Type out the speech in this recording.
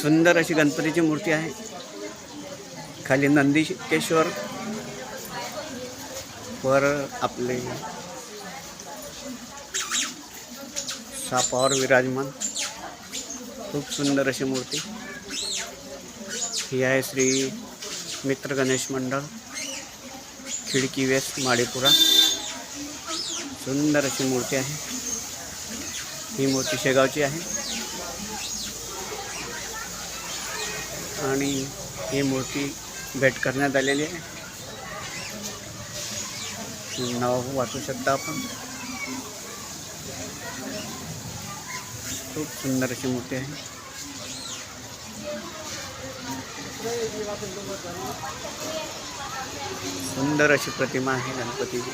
सुंदर अशी गणपतीची मूर्ती आहे. खाली नंदीकेश्वर वर आपले सापावर विराजमान. खूप सुंदर अशी मूर्ती. ही आहे श्री मित्र गणेश मंडळ खिडकी वेस्ट माडेपुरा सुंदर अशी मूर्ती आहे. ही मूर्ती शेगावची आहे. आणि ही मूर्ती भेट करण्यात आलेली आहे. नाव वाचू शकता आपण. खूप सुंदर अशी मूर्ती आहे. सुंदर अशी प्रतिमा आहे गणपतीची.